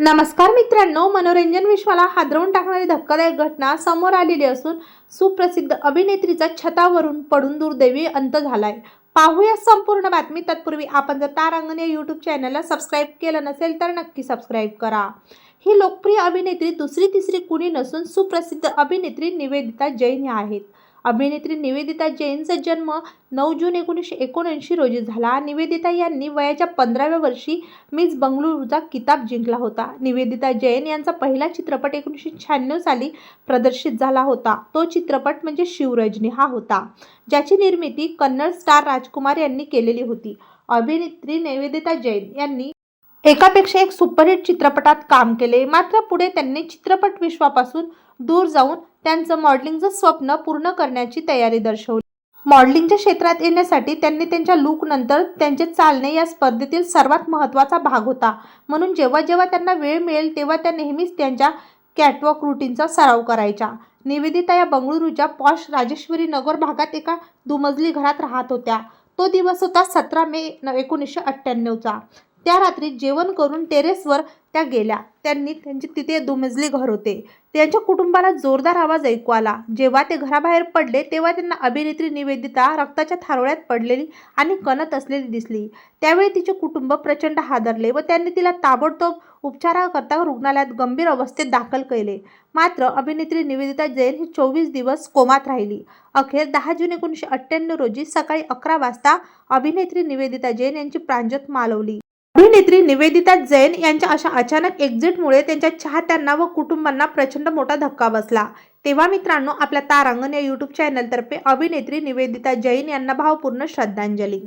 नमस्कार मित्रांनो मनोरंजन विश्वाला हादरवून टाकणारी धक्कादायक घटना समोर आलेली असून सुप्रसिद्ध अभिनेत्रीचा छतावरून पडून दुर्दैवी अंत झालाय. पाहूया संपूर्ण बातमी. तत्पूर्वी आपण जर तारांगण या यूट्यूब चॅनलला सबस्क्राईब केलं नसेल तर नक्की सबस्क्राईब करा. ही लोकप्रिय अभिनेत्री दुसरी तिसरी कुणी नसून सुप्रसिद्ध अभिनेत्री निवेदिता जैन ह्या आहेत. अभिनेत्री निवेदिता जैनचा जन्म नऊ जून एकोणीसशे एकोणऐंशी रोजी झाला. निवेदिता यांनी वयाच्या पंधराव्या वर्षी मिस बंगळुरूचा किताब जिंकला होता. निवेदिता जैन यांचा पहिला चित्रपट एकोणीसशे शहाण्णव साली प्रदर्शित झाला होता. तो चित्रपट म्हणजे शिवरजनी हा होता ज्याची निर्मिती कन्नड स्टार राजकुमार यांनी केलेली होती. अभिनेत्री निवेदिता जैन यांनी एकापेक्षा एक सुपरहिट चित्रपटात काम केले. मात्र पुढे त्यांनी चित्रपट विश्वापासून दूर जाऊन त्यांचं मॉडेलिंगचं स्वप्न पूर्ण करण्याची तयारी दर्शवली. मॉडेलिंगच्या क्षेत्रात येण्यासाठी त्यांनी त्यांच्या लूकनंतर त्यांचे चालणे या स्पर्धेतील सर्वात महत्त्वाचा भाग होता. म्हणून जेव्हा जेव्हा त्यांना वेळ मिळेल तेव्हा त्या नेहमीच त्यांच्या कॅटवॉक रुटीनचा सराव करायच्या. निवेदिता या बंगळुरूच्या पॉश राजेश्वरी नगर भागात एका दुमजली घरात राहत होत्या. तो दिवस होता सतरा मे एकोणीसशे अठ्ठ्याण्णवचा. त्या रात्री जेवण करून टेरेसवर त्या गेल्या. त्यांनी त्यांचे तिथे दुमजली घर होते. त्यांच्या कुटुंबाला जोरदार आवाज ऐकू आला. जेव्हा ते घराबाहेर पडले तेव्हा त्यांना अभिनेत्री निवेदिता रक्ताच्या थारोळ्यात पडलेली आणि कणत असलेली दिसली. त्यावेळी तिचे कुटुंब प्रचंड हादरले व त्यांनी तिला ताबडतोब उपचाराकरता रुग्णालयात गंभीर अवस्थेत दाखल केले. मात्र अभिनेत्री निवेदिता जैन ही चोवीस दिवस कोमात राहिली. अखेर दहा जून एकोणीसशे अठ्ठ्याण्णव रोजी सकाळी अकरा वाजता अभिनेत्री निवेदिता जैन यांची प्रांजत मालवली. अभिनेत्री निवेदिता जैन यांच्या अशा अचानक एक्झिटमुळे त्यांच्या चाहत्यांना व कुटुंबांना प्रचंड मोठा धक्का बसला. तेव्हा मित्रांनो आपल्या तारांगण या यूट्यूब चॅनलतर्फे अभिनेत्री निवेदिता जैन यांना भावपूर्ण श्रद्धांजली.